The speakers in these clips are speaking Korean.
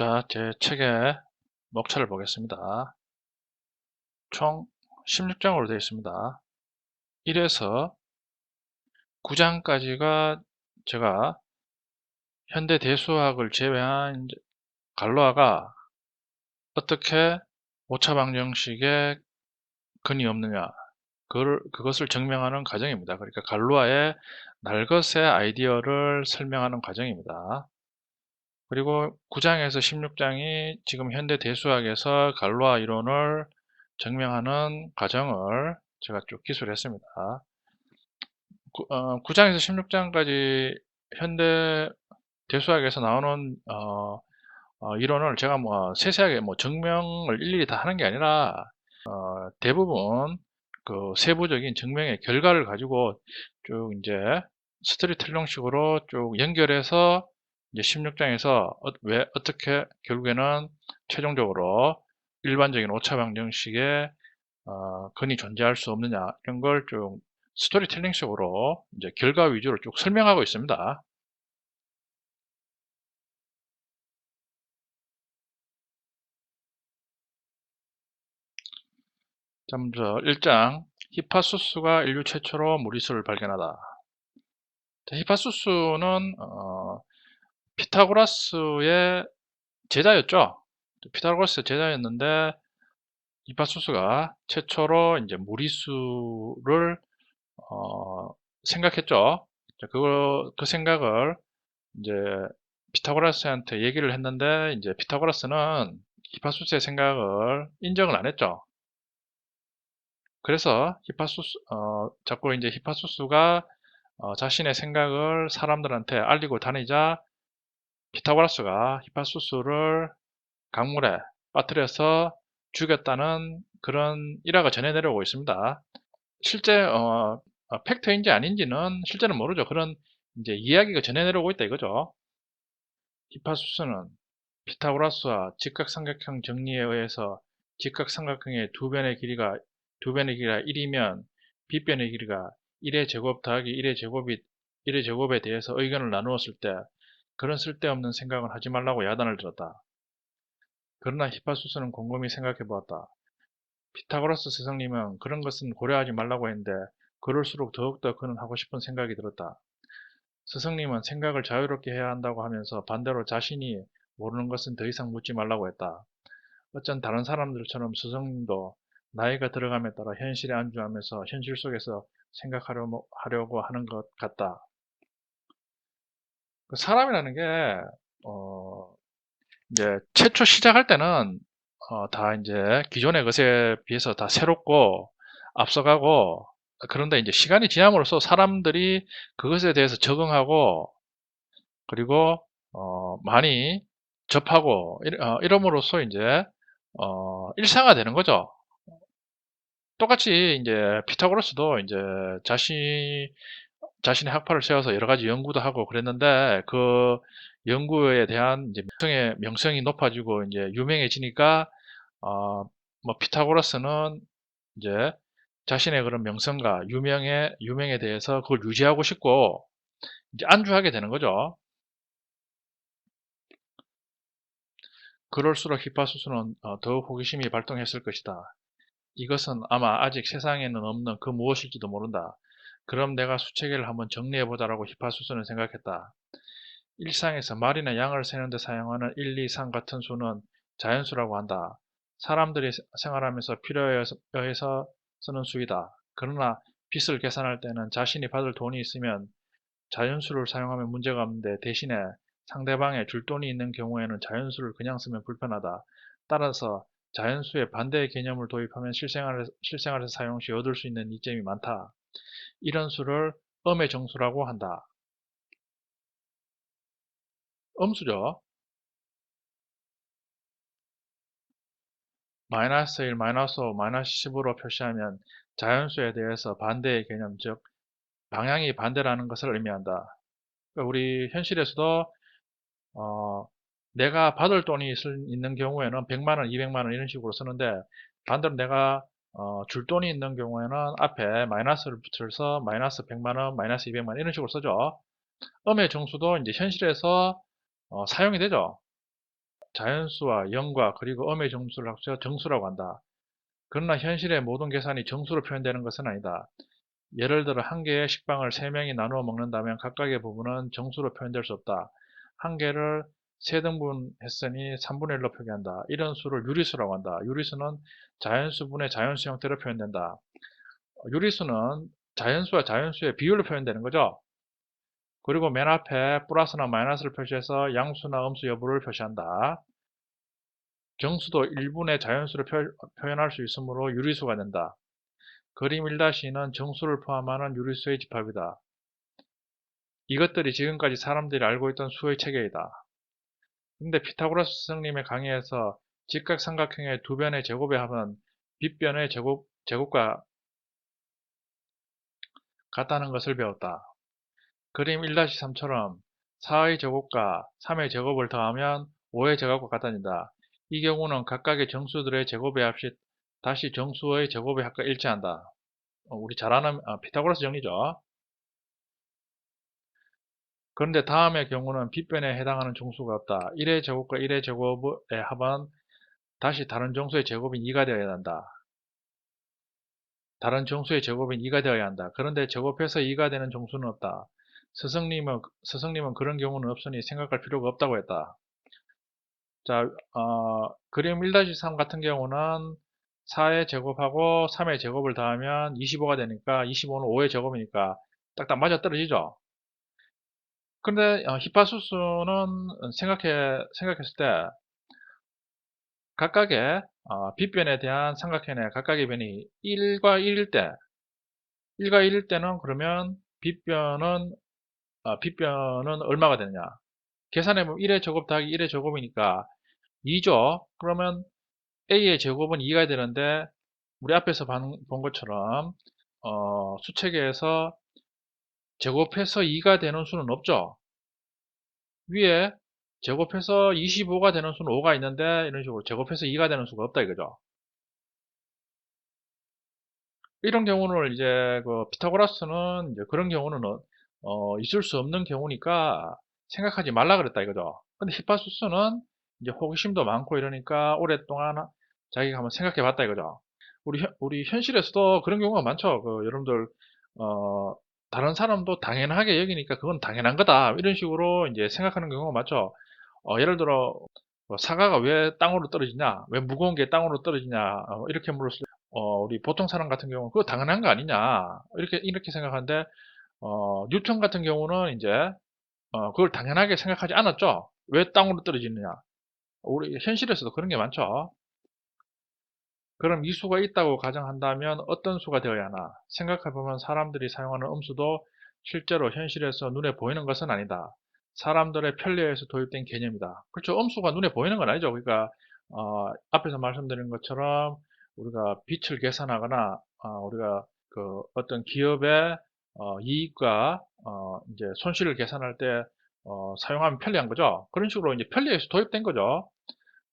자, 제 책의 목차를 보겠습니다. 총 16장으로 되어 있습니다. 1에서 9장까지가 제가 현대 대수학을 제외한 갈로아가 어떻게 오차 방 정식에 근이 없느냐 그걸, 그것을 증명하는 과정입니다. 그러니까 갈로아의 날것의 아이디어를 설명하는 과정입니다. 그리고 9장에서 16장이 지금 현대 대수학에서 갈로아 이론을 증명하는 과정을 제가 쭉 기술했습니다. 9, 장에서 16장까지 현대 대수학에서 나오는 어, 어, 이론을 제가 뭐 세세하게 뭐 증명을 일일이 다 하는 게 아니라 어, 대부분 그 세부적인 증명의 결과를 가지고 쭉 이제 스토리텔링식으로 쭉 연결해서 이제 16장에서 어, 왜 어떻게 결국에는 최종적으로 일반적인 오차 방정식에 어, 근이 존재할 수 없느냐 이런 걸 좀 스토리텔링식으로 이제 결과 위주로 쭉 설명하고 있습니다. 자, 먼저 1장 히파수스가 인류 최초로 무리수를 발견하다. 히파수스는 어, 피타고라스의 제자였죠. 피타고라스 제자였는데 이파수스가 최초로 이제 무리수를 어, 생각했죠. 그, 그 생각을 이제 피타고라스한테 얘기를 했는데 이제 피타고라스는 히파수스의 생각을 인정을 안 했죠. 그래서 히파수스 어, 자꾸 이제 히파수스가 어, 자신의 생각을 사람들한테 알리고 다니자 피타고라스가 히파수스를 강물에 빠뜨려서 죽였다는 그런 일화가 전해 내려오고 있습니다. 실제 어, 어, 팩트인지 아닌지는 실제는 모르죠. 그런 이제 이야기가 전해 내려오고 있다 이거죠. 히파수스는 피타고라스와 직각삼각형 정리에 의해서 직각삼각형의 두 변의 길이가 두 변의 길이가 1이면 빗변의 길이가 1의 제곱 더하기 1의 제곱이 1의 제곱에 대해서 의견을 나누었을 때 그런 쓸데없는 생각을 하지 말라고 야단을 들었다. 그러나 히파수스는 곰곰이 생각해 보았다. 피타고라스 스승님은 그런 것은 고려하지 말라고 했는데 그럴수록 더욱더 그는 하고 싶은 생각이 들었다. 스승님은 생각을 자유롭게 해야 한다고 하면서 반대로 자신이 모르는 것은 더 이상 묻지 말라고 했다. 어쩐 다른 사람들처럼 스승님도 나이가 들어감에 따라 현실에 안주하면서 현실 속에서 생각하려고 하는 것 같다. 그 사람이라는 게, 어, 이제 최초 시작할 때는, 어, 다 이제 기존의 것에 비해서 다 새롭고 앞서가고, 그런데 이제 시간이 지남으로써 사람들이 그것에 대해서 적응하고, 그리고, 어, 많이 접하고, 어, 이러므로써 이제, 어, 일상화되는 거죠. 똑같이 이제 피타고라스도 이제 자신 자신의 학파를 세워서 여러 가지 연구도 하고 그랬는데 그 연구에 대한 이제 명성의 명성이 높아지고 이제 유명해지니까 어, 뭐 피타고라스는 이제 자신의 그런 명성과 유명에 유명에 대해서 그걸 유지하고 싶고 이제 안주하게 되는 거죠. 그럴수록 히파수스는 어, 더욱 호기심이 발동했을 것이다. 이것은 아마 아직 세상에는 없는 그 무엇일지도 모른다. 그럼 내가 수체계를 한번 정리해보자라고 히파수스는 생각했다. 일상에서 말이나 양을 세는데 사용하는 1, 2, 3 같은 수는 자연수라고 한다. 사람들이 생활하면서 필요해 해서 쓰는 수이다. 그러나 빚을 계산할 때는 자신이 받을 돈이 있으면 자연수를 사용하면 문제가 없는데 대신에 상대방에 줄 돈이 있는 경우에는 자연수를 그냥 쓰면 불편하다. 따라서 자연수의 반대의 개념을 도입하면 실생활에서 사용 시 얻을 수 있는 이점이 많다. 이런 수를 음의 정수라고 한다. 음수죠. 마이너스 1, 마이너스 5, 마이너스 10으로 표시하면 자연수에 대해서 반대의 개념, 즉 방향이 반대라는 것을 의미한다. 그러니까 우리 현실에서도 어, 내가 받을 돈이 있는 경우에는 100만원, 200만원 이런 식으로 쓰는데 반대로 내가 어, 줄 돈이 있는 경우에는 앞에 마이너스를 붙여서 마이너스 100만원, 마이너스 200만원 이런 식으로 쓰죠. 음의 정수도 이제 현실에서 어, 사용이 되죠. 자연수와 0과 그리고 음의 정수를 합쳐 정수라고 한다. 그러나 현실의 모든 계산이 정수로 표현되는 것은 아니다. 예를 들어 한 개의 식빵을 세 명이 나누어 먹는다면 각각의 부분은 정수로 표현될 수 없다. 한 개를 세 등분 했으니 3분의 1로 표기한다. 이런 수를 유리수라고 한다. 유리수는 자연수분의 자연수 형태로 표현된다. 유리수는 자연수와 자연수의 비율로 표현되는 거죠. 그리고 맨 앞에 플러스나 마이너스를 표시해서 양수나 음수 여부를 표시한다. 정수도 1분의 자연수를 표, 현할수 있으므로 유리수가 된다. 그림 1-2는 정수를 포함하는 유리수의 집합이다. 이것들이 지금까지 사람들이 알고 있던 수의 체계이다. 근데 피타고라스 스승님의 강의에서 직각삼각형의 두 변의 제곱의 합은 빗변의 제곱, 제곱과 같다는 것을 배웠다. 그림 1-3처럼 4의 제곱과 3의 제곱을 더하면 5의 제곱과 같다니다. 이 경우는 각각의 정수들의 제곱의 합이 다시 정수의 제곱의 합과 일치한다. 어, 우리 잘 아는 아, 피타고라스 정리죠. 그런데 다음의 경우는 빗변에 해당하는 정수가 없다. 1의 제곱과 1의 제곱의 합은 다시 다른 정수의 제곱인 2가 되어야 한다. 다른 정수의 제곱인 2가 되어야 한다. 그런데 제곱해서 2가 되는 정수는 없다. 스승님은, 스승님은 그런 경우는 없으니 생각할 필요가 없다고 했다. 자, 어, 그림 1-3 같은 경우는 4의 제곱하고 3의 제곱을 더하면 25가 되니까 25는 5의 제곱이니까 딱딱 맞아 떨어지죠. 어, 히파수스는 생각해, 생각했을 때 각각의 어, 빗변에 대한 삼각형의 각각의 변이 1과 1일 때 1과 1일 때는 그러면 빗변은 어, 빗변은 얼마가 되느냐. 계산해보면 1의 제곱 더하기 1의 제곱이니까 2죠. 그러면 a의 제곱은 2가 되는데 우리 앞에서 본 것처럼 어, 수체계에서 제곱해서 2가 되는 수는 없죠 위에 제곱해서 25가 되는 수는 5가 있는데 이런 식으로 제곱해서 2가 되는 수가 없다 이거죠. 이런 경우는 이제 그 피타고라스는 이제 그런 경우는 어, 있을 수 없는 경우니까 생각하지 말라 그랬다 이거죠. 근데 히파수스는 이제 호기심도 많고 이러니까 오랫동안 자기가 한번 생각해 봤다 이거죠. 우리 현, 우리 현실에서도 그런 경우가 많죠. 그 여러분들 어, 다른 사람도 당연하게 여기니까 그건 당연한 거다. 이런 식으로 이제 생각하는 경우가 많죠. 어, 예를 들어 뭐 사과가 왜 땅으로 떨어지냐 왜 무거운 게 땅으로 떨어지냐 어, 이렇게 물었을 때 어, 우리 보통 사람 같은 경우는 그거 당연한 거 아니냐 이렇게 이렇게 생각하는데 어, 뉴턴 같은 경우는 이제 어, 그걸 당연하게 생각하지 않았죠. 왜 땅으로 떨어지느냐. 우리 현실에서도 그런 게 많죠 그럼 이 수가 있다고 가정한다면 어떤 수가 되어야 하나 생각해보면 사람들이 사용하는 음수도 실제로 현실에서 눈에 보이는 것은 아니다 사람들의 편리에서 도입된 개념이다. 그렇죠. 음수가 눈에 보이는 건 아니죠. 그러니까 어, 앞에서 말씀드린 것처럼 우리가 빛을 계산하거나 어, 우리가 그 어떤 기업의 어, 이익과 어, 이제 손실을 계산할 때 어, 사용하면 편리한 거죠. 그런 식으로 이제 편리에서 도입된 거죠.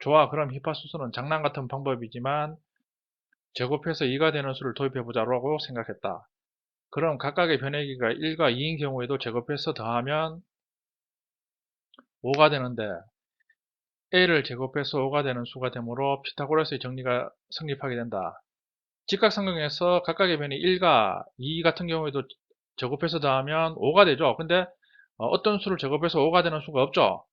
좋아. 그럼 히파수스는 장난 같은 방법이지만 제곱해서 2가 되는 수를 도입해 보자고 생각했다. 그럼 각각의 변액기가 1과 2인 경우에도 제곱해서 더하면 5가 되는데 a를 제곱해서 5가 되는 수가 되므로 피타고라스의 정리가 성립하게 된다. 직각삼각형에서 각각의 변이 1과 2 같은 경우에도 제곱해서 더하면 5가 되죠. 근데 어, 어떤 수를 제곱해서 5가 되는 수가 없죠.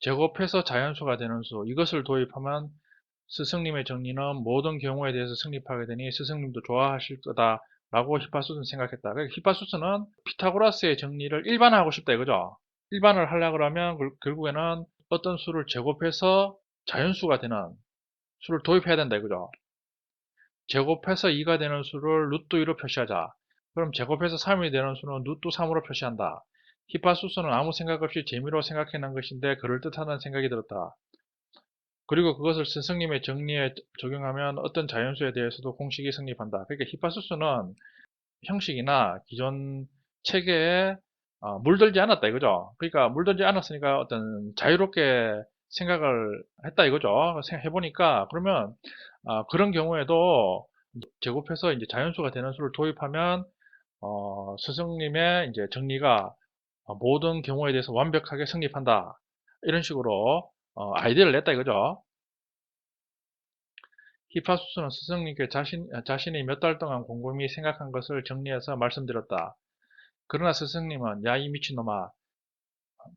제곱해서 자연수가 되는 수 이것을 도입하면 스승님의 정리는 모든 경우에 대해서 성립하게 되니 스승님도 좋아하실 거다 라고 히파수스는 생각했다. 그러니까 히파수스는 피타고라스의 정리를 일반화하고 싶다 이거죠. 일반을 하려고 하면 결국에는 어떤 수를 제곱해서 자연수가 되는 수를 도입해야 된다 이거죠. 제곱해서 2가 되는 수를 루트 2로 표시하자. 그럼 제곱해서 3이 되는 수는 루트 3으로 표시한다. 히파수스는 아무 생각 없이 재미로 생각해낸 것인데 그럴듯하다는 생각이 들었다. 그리고 그것을 스승님의 정리에 적용하면 어떤 자연수에 대해서도 공식이 성립한다. 그러니까 히파수스는 형식이나 기존 체계에 어, 물들지 않았다 이거죠. 그러니까 물들지 않았으니까 어떤 자유롭게 생각을 했다 이거죠. 해보니까 그러면 어, 그런 경우에도 제곱해서 이제 자연수가 되는 수를 도입하면 어, 스승님의 이제 정리가 모든 경우에 대해서 완벽하게 성립한다. 이런 식으로 어, 아이디어를 냈다 이거죠. 히파수스는 스승님께 자신, 자신이 몇 달 동안 곰곰이 생각한 것을 정리해서 말씀드렸다. 그러나 스승님은 야 이 미친놈아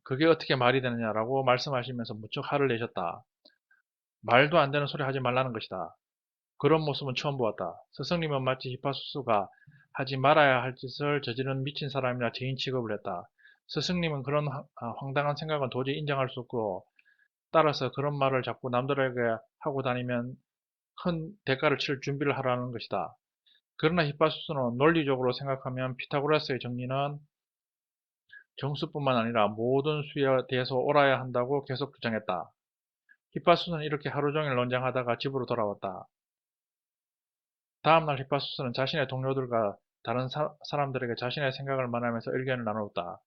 그게 어떻게 말이 되느냐라고 말씀하시면서 무척 화를 내셨다. 말도 안 되는 소리 하지 말라는 것이다. 그런 모습은 처음 보았다. 스승님은 마치 히파수스가 하지 말아야 할 짓을 저지른 미친 사람이나 죄인 취급을 했다. 스승님은 그런 하- 아, 황당한 생각은 도저히 인정할 수 없고 따라서 그런 말을 자꾸 남들에게 하고 다니면 큰 대가를 치를 준비를 하라는 것이다. 그러나 히파수스는 논리적으로 생각하면 피타고라스의 정리는 정수뿐만 아니라 모든 수에 대해서 옳아야 한다고 계속 주장했다. 히파수스는 이렇게 하루 종일 논쟁하다가 집으로 돌아왔다. 다음날 히파수스는 자신의 동료들과 다른 사, 사람들에게 자신의 생각을 말하면서 의견을 나누었다.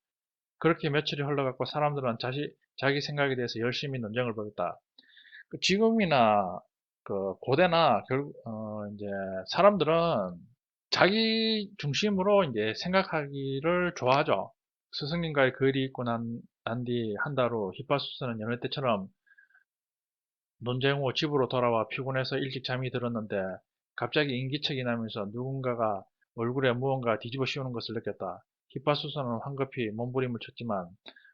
그렇게 며칠이 흘러갔고 사람들은 자시, 자기 생각에 대해서 열심히 논쟁을 벌였다. 그 지금이나 그 고대나 결, 어, 이제 사람들은 자기 중심으로 이제 생각하기를 좋아하죠. 스승님과의 거리 있고 난, 난 뒤 한 달 후 히파수스는 여느 때처럼 논쟁 후 집으로 돌아와 피곤해서 일찍 잠이 들었는데 갑자기 인기척이 나면서 누군가가 얼굴에 무언가 뒤집어 씌우는 것을 느꼈다. 히파수스는 황급히 몸부림을 쳤지만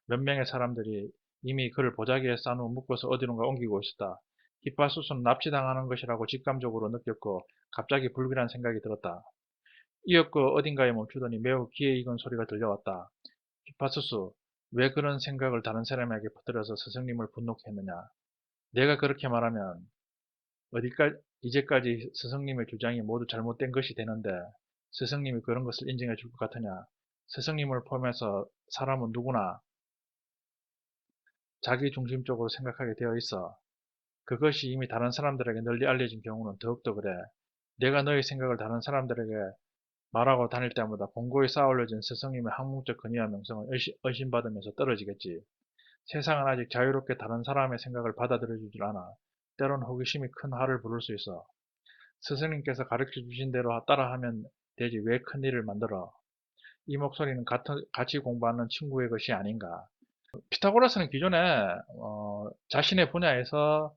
몇 명의 사람들이 이미 그를 보자기에 싼 후 묶어서 어디론가 옮기고 있었다. 히파수스는 납치당하는 것이라고 직감적으로 느꼈고 갑자기 불길한 생각이 들었다. 이윽고 어딘가에 멈추더니 매우 귀에 익은 소리가 들려왔다. 히파수스, 왜 그런 생각을 다른 사람에게 퍼뜨려서 스승님을 분노케 했느냐? 내가 그렇게 말하면 어디까지 이제까지 스승님의 주장이 모두 잘못된 것이 되는데 스승님이 그런 것을 인정해 줄 것 같으냐? 스승님을 포함해서 사람은 누구나 자기 중심적으로 생각하게 되어 있어. 그것이 이미 다른 사람들에게 널리 알려진 경우는 더욱더 그래. 내가 너의 생각을 다른 사람들에게 말하고 다닐 때마다 본고에 쌓아올려진 스승님의 학문적 근위와 명성을 의심- 의심 받으면서 떨어지겠지. 세상은 아직 자유롭게 다른 사람의 생각을 받아들여주질 않아. 때론 호기심이 큰 화를 부를 수 있어. 스승님께서 가르쳐 주신 대로 따라하면 되지 왜 큰 일을 만들어? 이 목소리는 같은, 같이 공부하는 친구의 것이 아닌가. 피타고라스는 기존에 어, 자신의 분야에서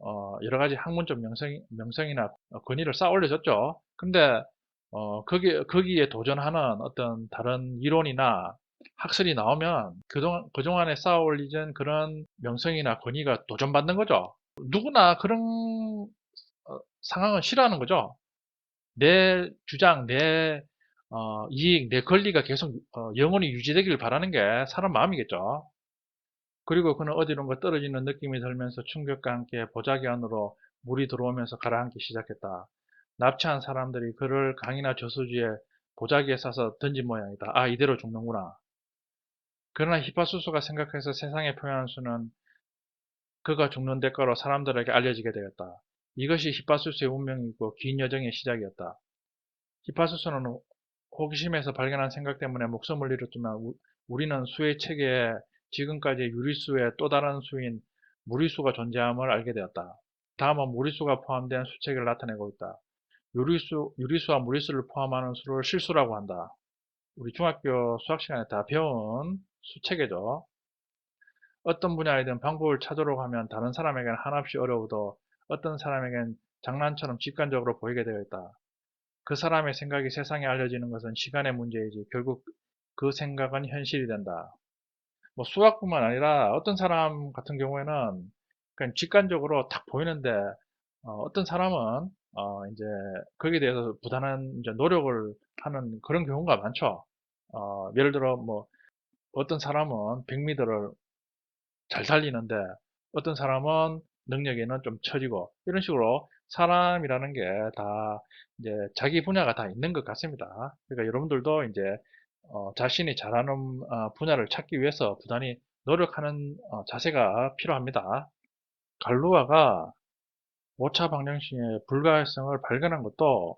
어, 여러 가지 학문적 명성, 명성이나 권위를 쌓아 올려줬죠. 근데 어, 거기, 거기에 도전하는 어떤 다른 이론이나 학설이 나오면 그동안, 그동안에 쌓아 올리던 그런 명성이나 권위가 도전받는 거죠. 누구나 그런 어, 상황은 싫어하는 거죠. 내 주장, 내 어, 이익, 내 권리가 계속 어, 영원히 유지되기를 바라는 게 사람 마음이겠죠. 그리고 그는 어디론가 떨어지는 느낌이 들면서 충격과 함께 보자기 안으로 물이 들어오면서 가라앉기 시작했다. 납치한 사람들이 그를 강이나 저수지에 보자기에 싸서 던진 모양이다. 아, 이대로 죽는구나. 그러나 히파수스가 생각해서 세상에 표현한 수는 그가 죽는 대가로 사람들에게 알려지게 되었다. 이것이 히파수스의 운명이고 긴 여정의 시작이었다. 히파수스는 호기심에서 발견한 생각 때문에 목숨을 잃었지만 우- 우리는 수의 체계에 지금까지 유리수의 또 다른 수인 무리수가 존재함을 알게 되었다. 다음은 무리수가 포함된 수체계를 나타내고 있다. 유리수, 유리수와 무리수를 포함하는 수를 실수라고 한다. 우리 중학교 수학 시간에 다 배운 수체계죠. 어떤 분야이든 방법을 찾으려고 하면 다른 사람에게는 한없이 어려워도 어떤 사람에겐 장난처럼 직관적으로 보이게 되어 있다. 그 사람의 생각이 세상에 알려지는 것은 시간의 문제이지 결국 그 생각은 현실이 된다. 뭐 수학뿐만 아니라 어떤 사람 같은 경우에는 그냥 직관적으로 딱 보이는데 어, 떤 사람은 어, 이제 거기에 대해서 부단한 이제 노력을 하는 그런 경우가 많죠. 어, 예를 들어 뭐 어떤 사람은 100m를 잘 달리는데 어떤 사람은 능력에는 좀 처지고 이런 식으로 사람이라는 게 다 이제 자기 분야가 다 있는 것 같습니다. 그러니까 여러분들도 이제 어, 자신이 잘하는 어, 분야를 찾기 위해서 부단히 노력하는 어, 자세가 필요합니다. 갈루아가 오차 방정식의 불가할성을 발견한 것도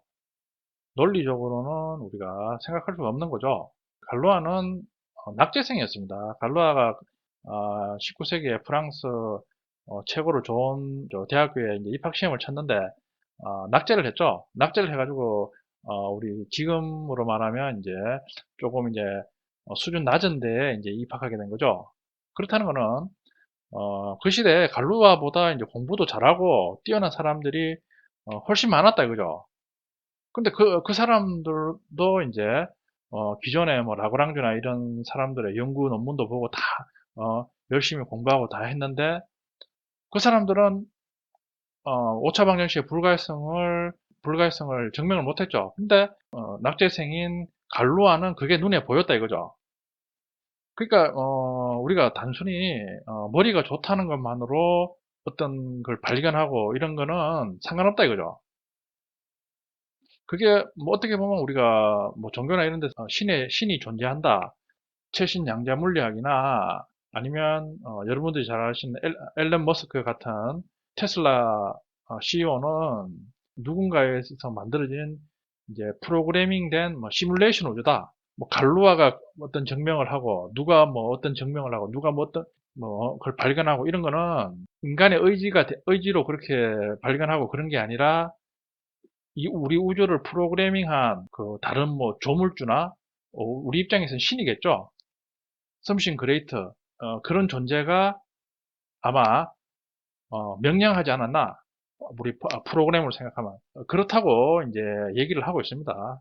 논리적으로는 우리가 생각할 수 없는 거죠. 갈루아는 어, 낙제생이었습니다. 갈루아가 19세기에 프랑스 어, 최고로 좋은 저 대학교에 이제 입학 시험을 쳤는데 어, 낙제를 했죠. 낙제를 해가지고 어, 우리 지금으로 말하면 이제 조금 이제 어, 수준 낮은 데에 이제 입학하게 된 거죠. 그렇다는 거는 어, 그 시대에 갈루아보다 이제 공부도 잘하고 뛰어난 사람들이 어, 훨씬 많았다 이거죠. 근데 그, 그 사람들도 이제 어, 기존에 뭐 라그랑주나 이런 사람들의 연구 논문도 보고 다 어, 열심히 공부하고 다 했는데 그 사람들은 어, 오차 방정식의 불가역성을 불가역성을 증명을 못했죠. 근데 어, 낙제생인 갈루아는 그게 눈에 보였다 이거죠. 그러니까 어, 우리가 단순히 어, 머리가 좋다는 것만으로 어떤 걸 발견하고 이런 거는 상관없다 이거죠. 그게 뭐 어떻게 보면 우리가 뭐 종교나 이런 데서 신의 신이 존재한다. 최신 양자 물리학이나 아니면 어, 여러분들이 잘 아시는 엘, 앨런 머스크 같은 테슬라 CEO는 누군가에서 만들어진 이제 프로그래밍된 뭐 시뮬레이션 우주다. 뭐 갈루아가 어떤 증명을 하고 누가 뭐 어떤 증명을 하고 누가 뭐 어떤 뭐 그걸 발견하고 이런 거는 인간의 의지가 돼- 의지로 그렇게 발견하고 그런 게 아니라 이 우리 우주를 프로그래밍한 그 다른 뭐 조물주나 어, 우리 입장에서는 신이겠죠. 썸씽 그레이터 어, 그런 존재가 아마 어, 명령하지 않았나 우리 프- 프로그램으로 생각하면 그렇다고 이제 얘기를 하고 있습니다.